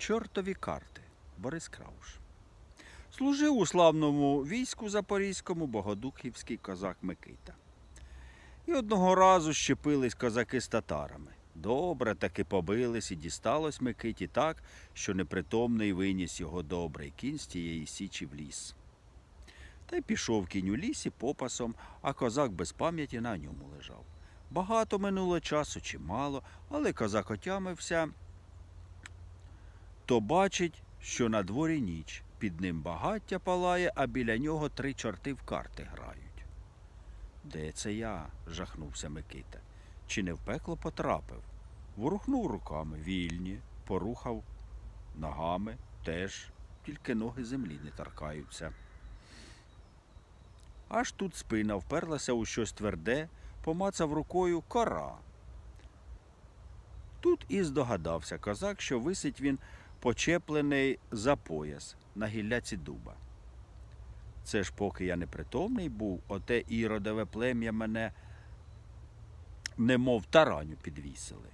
Чортові карти. Борис Крауш. Служив у славному війську Запорізькому богодухівський козак Микита. І одного разу щепились козаки з татарами. Добре таки побились і дісталось Микиті так, що непритомний виніс його добрий кінь з тієї січі в ліс. Та й пішов кінь у лісі попасом, а козак без пам'яті на ньому лежав. Багато минуло часу чи мало, але козак отямився, то бачить, що на дворі ніч, під ним багаття палає, а біля нього три чорти в карти грають. Де це я? жахнувся Микита. Чи не в пекло потрапив? Ворухнув руками вільні, порухав ногами теж, тільки ноги землі не торкаються. Аж тут спина вперлася у щось тверде, помацав рукою кора. Тут і здогадався козак, що висить він почеплений за пояс на гілляці дуба. Це ж поки я непритомний був, оте іродове плем'я мене немов тараню підвісили.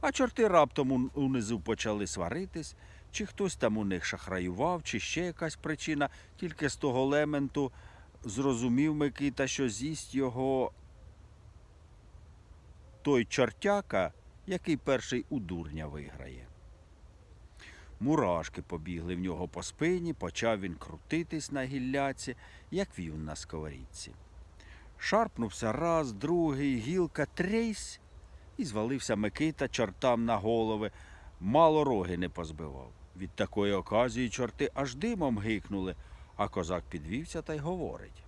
А чорти раптом унизу почали сваритись, чи хтось там у них шахраював, чи ще якась причина, тільки з того лементу зрозумів Микита, що з'їсть його той чортяка, який перший у дурня виграє. Мурашки побігли в нього по спині, почав він крутитись на гілляці, як в'юн на сковорідці. Шарпнувся раз, другий, гілка трейсь, і звалився Микита чортам на голови, мало роги не позбивав. Від такої оказії чорти аж димом гикнули, а козак підвівся та й говорить.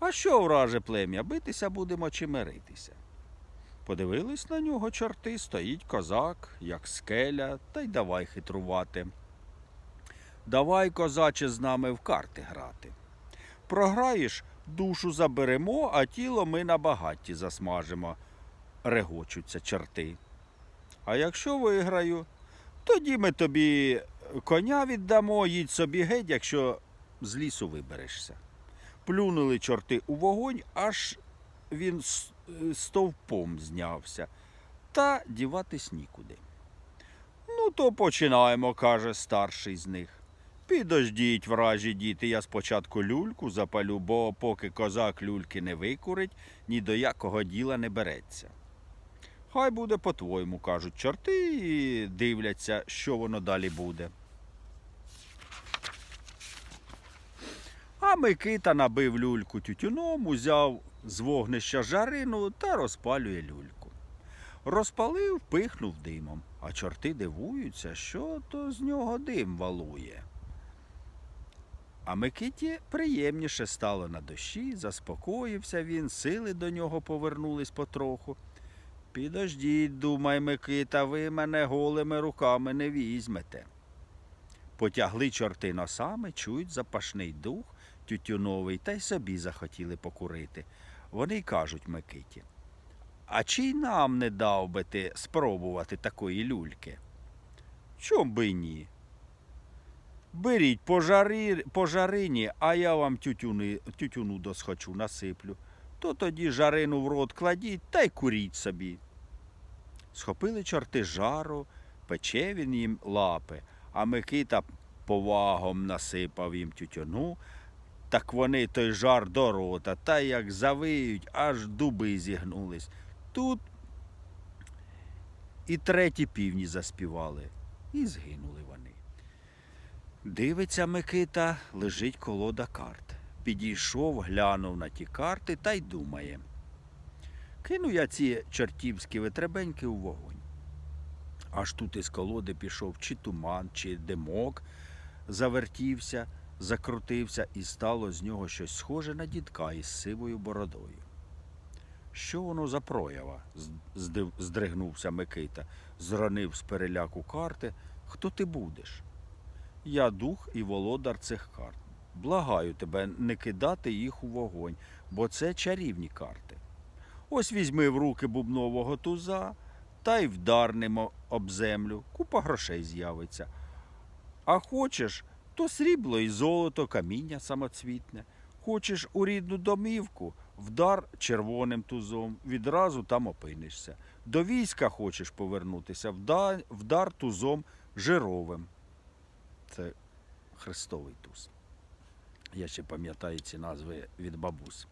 А що, враже плем'я, битися будемо чи миритися? Подивились на нього чорти, стоїть козак, як скеля, та й давай хитрувати. Давай, козаче, з нами в карти грати. Програєш, душу заберемо, а тіло ми на багатті засмажимо, регочуться чорти. А якщо виграю, тоді ми тобі коня віддамо, їдь собі геть, якщо з лісу виберешся. Плюнули чорти у вогонь, аж він стовпом знявся, та діватись нікуди. Ну, то починаємо, каже старший з них. Підождіть, вражі діти, я спочатку люльку запалю, бо поки козак люльки не викурить, ні до якого діла не береться. Хай буде по-твоєму, кажуть чорти, і дивляться, що воно далі буде. А Микита набив люльку тютюном, узяв з вогнища жарину та розпалює люльку. Розпалив, пихнув димом, а чорти дивуються, що то з нього дим валує. А Микиті приємніше стало на душі, заспокоївся він, сили до нього повернулись потроху. Підождіть, думай, Микита, ви мене голими руками не візьмете. Потягли чорти носами, чують запашний дух тютюновий, та й собі захотіли покурити. Вони й кажуть Микиті. А чи й нам не дав би ти спробувати такої люльки? Чом би ні? Беріть по, жарі, по жарині, а я вам тютюни, тютюну досхочу, насиплю. То тоді жарину в рот кладіть та й куріть собі. Схопили чорти жару, пече він їм лапи, а Микита повагом насипав їм тютюну, так вони той жар до рота, та як завиють, аж дуби зігнулись. Тут і треті півні заспівали, і згинули вони. Дивиться Микита, лежить колода карт. Підійшов, глянув на ті карти та й думає. Кину я ці чортівські витребеньки у вогонь. Аж тут із колоди пішов чи туман, чи димок, завертівся, закрутився, і стало з нього щось схоже на дідка із сивою бородою. Що воно за проява? Здригнувся Микита, зранив з переляку карти. Хто ти будеш? Я дух і володар цих карт. Благаю тебе не кидати їх у вогонь, бо це чарівні карти. Ось візьми в руки бубнового туза та й вдарнемо об землю, купа грошей з'явиться. А хочеш, то срібло і золото, каміння самоцвітне. Хочеш у рідну домівку, вдар червоним тузом, відразу там опинишся. До війська хочеш повернутися, вдар, вдар тузом жировим. Це хрестовий туз. Я ще пам'ятаю ці назви від бабусь.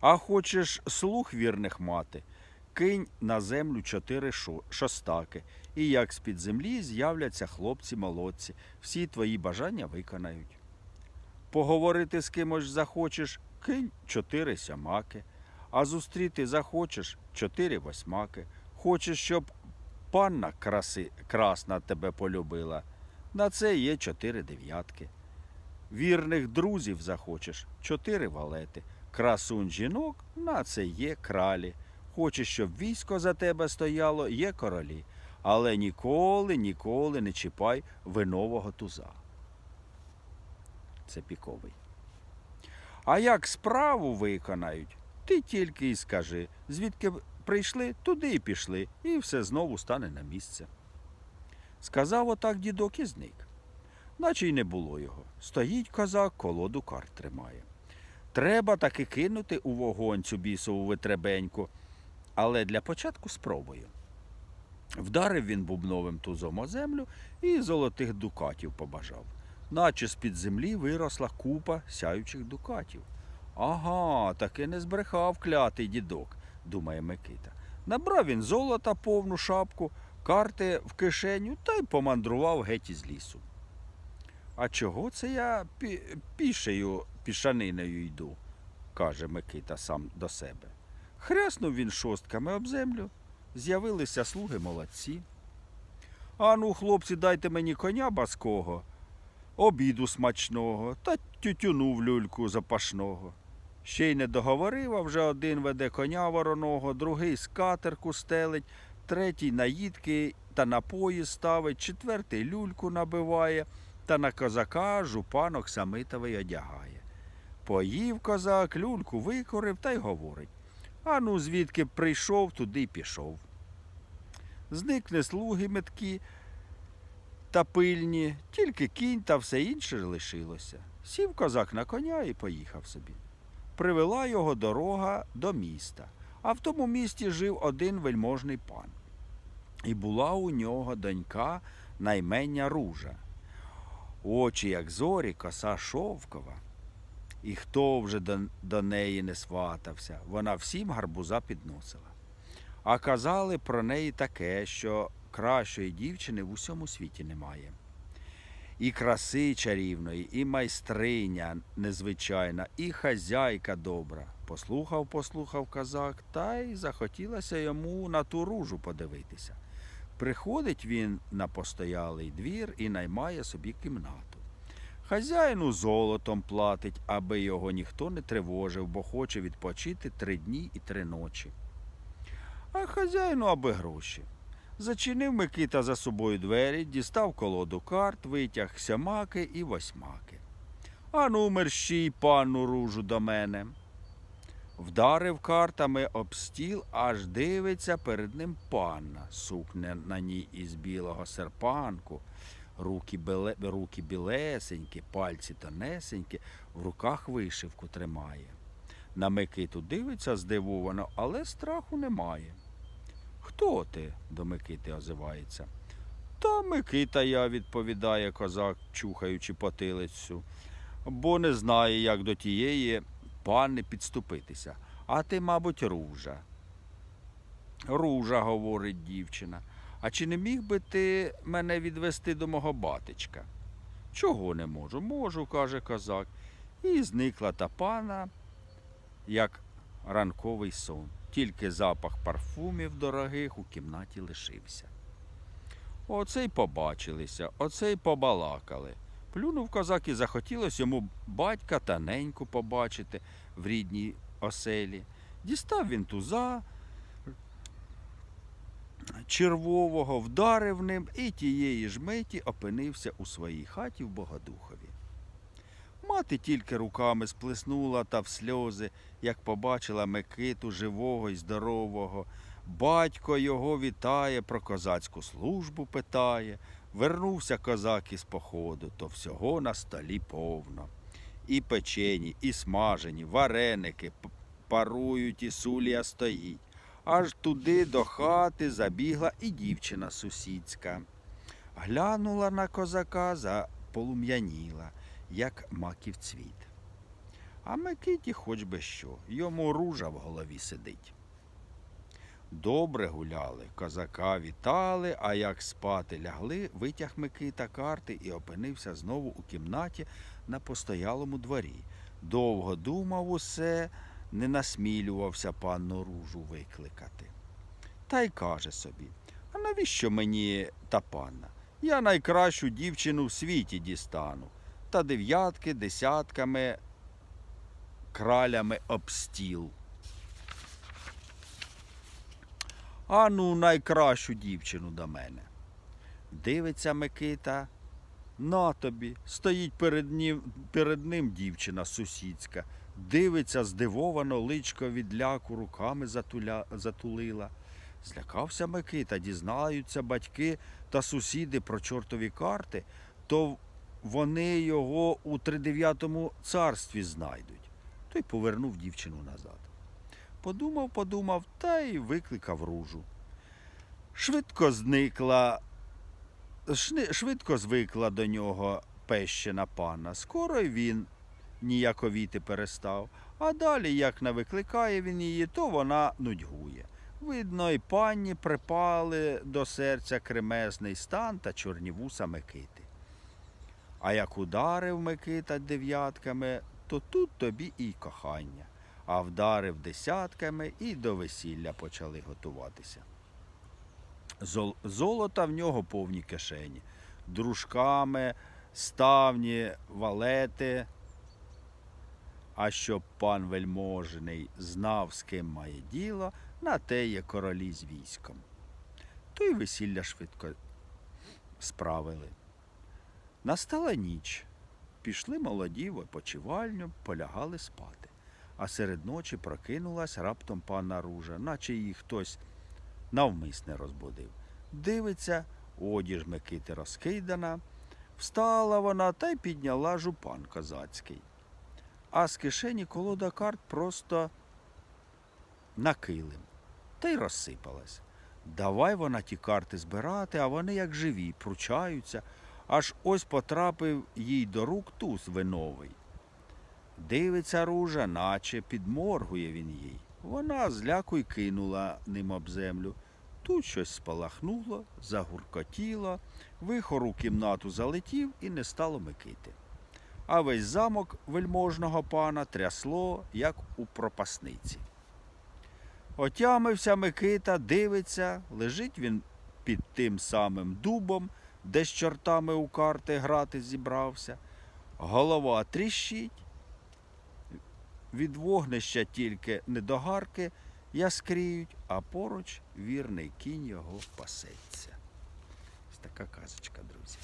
А хочеш слух вірних мати, кинь на землю чотири шостаки, і як з-під землі з'являться хлопці молодці, всі твої бажання виконають. Поговорити з кимось захочеш, кинь чотири сямаки, а зустріти захочеш чотири восьмаки. Хочеш, щоб панна краси, красна тебе полюбила, на це є чотири дев'ятки. Вірних друзів захочеш чотири валети. Красунь жінок на це є кралі. Хочеш, щоб військо за тебе стояло, є королі. Але ніколи, ніколи не чіпай винового туза. Це піковий. А як справу виконають, ти тільки й скажи, звідки прийшли, туди й пішли, і все знову стане на місце. Сказав отак дідок і зник. Наче й не було його. Стоїть козак, колоду карт тримає. Треба таки кинути у вогонь цю бісову витребеньку, але для початку спробую. Вдарив він бубновим тузом о землю і золотих дукатів побажав. Наче з-під землі виросла купа сяючих дукатів. Ага, таки не збрехав клятий дідок, думає Микита. Набрав він золота повну шапку, карти в кишеню та й помандрував геть із лісу. А чого це я пішею пішаниною йду? каже Микита сам до себе. Хряснув він шостками об землю. З'явилися слуги молодці. Ану, хлопці, дайте мені коня баского, обіду смачного та тютюну в люльку запашного. Ще й не договорив, а вже один веде коня вороного, другий скатерку стелить, третій наїдки та напої ставить, четвертий люльку набиває та на козака жупанок самитовий одягає. Поїв козак, люльку викорив та й говорить. Ану, звідки прийшов, туди й пішов. Зникне слуги меткі та пильні, тільки кінь та все інше лишилося. Сів козак на коня і поїхав собі. Привела його дорога до міста, а в тому місті жив один вельможний пан. І була у нього донька наймення ружа. Очі, як зорі, коса шовкова. І хто вже до, до неї не сватався, вона всім гарбуза підносила. А казали про неї таке, що кращої дівчини в усьому світі немає. І краси чарівної, і майстриня незвичайна, і хазяйка добра. Послухав, послухав казак, та й захотілося йому на ту ружу подивитися. Приходить він на постоялий двір і наймає собі кімнату. Хазяїну золотом платить, аби його ніхто не тривожив, бо хоче відпочити три дні і три ночі. А хазяїну аби гроші. Зачинив Микита за собою двері, дістав колоду карт, витяг сямаки і восьмаки. Ану, мерщій панну ружу до мене. Вдарив картами об стіл, аж дивиться перед ним панна, сукне на ній із білого серпанку, руки, біле, руки білесенькі, пальці тонесенькі, в руках вишивку тримає. На Микиту дивиться здивовано, але страху немає. Хто ти? до Микити озивається. Та Микита я, відповідає козак, чухаючи потилицю, бо не знає, як до тієї панни підступитися. А ти, мабуть, ружа. Ружа, говорить дівчина. А чи не міг би ти мене відвести до мого батечка? Чого не можу? Можу, каже козак. І зникла та пана, як ранковий сон. Тільки запах парфумів дорогих у кімнаті лишився. Оце й побачилися, оце й побалакали. Плюнув козак і захотілося йому батька та неньку побачити в рідній оселі. Дістав він туза червового, вдарив ним і тієї ж миті опинився у своїй хаті в Богодухові. Мати тільки руками сплеснула та в сльози, як побачила Микиту живого й здорового. Батько його вітає, про козацьку службу питає. Вернувся козак із походу, то всього на столі повно. І печені, і смажені, вареники парують, і сулія стоїть. Аж туди до хати забігла і дівчина сусідська. Глянула на козака, заполум'яніла, як маків цвіт. А Микиті хоч би що, йому ружа в голові сидить. Добре гуляли, козака вітали, а як спати лягли, витяг Микита карти і опинився знову у кімнаті на постоялому дворі. Довго думав усе, не насмілювався панну ружу викликати. Та й каже собі: а навіщо мені та панна? Я найкращу дівчину в світі дістану, та дев'ятки десятками кралями об стіл. Ану, найкращу дівчину до мене. Дивиться Микита. На тобі, стоїть перед ним, перед ним дівчина сусідська. Дивиться здивовано, личко від ляку руками затуля, затулила. Злякався Микита, дізнаються батьки та сусіди про чортові карти, то вони його у тридев'ятому царстві знайдуть. Той повернув дівчину назад. Подумав, подумав та й викликав ружу. Швидко зникла, швидко звикла до нього пещена панна. Скоро й він ніяковіти перестав. А далі, як не викликає він її, то вона нудьгує. Видно, й панні припали до серця кремезний стан та чорні вуса Микити. А як ударив Микита дев'ятками, то тут тобі і кохання, а вдарив десятками і до весілля почали готуватися. Зол- Золота в нього повні кишені, дружками, ставні, валети. А щоб пан вельможний знав, з ким має діло, на те є королі з військом. То й весілля швидко справили. Настала ніч. Пішли молоді в опочивальню, полягали спати. А серед ночі прокинулась раптом панна ружа, наче її хтось навмисне розбудив. Дивиться, одіж Микити розкидана. Встала вона та й підняла жупан козацький. А з кишені колода карт просто на килим та й розсипалась. Давай вона ті карти збирати, а вони як живі, пручаються, аж ось потрапив їй до рук туз виновий. Дивиться ружа, наче підморгує він їй. Вона зляку й кинула ним об землю. Тут щось спалахнуло, загуркотіло, вихор у кімнату залетів і не стало Микити. А весь замок вельможного пана трясло, як у пропасниці. Отямився Микита, дивиться, лежить він під тим самим дубом, де з чортами у карти грати зібрався. Голова тріщить, від вогнища тільки недогарки яскріють, а поруч вірний кінь його пасеться. Ось така казочка, друзі.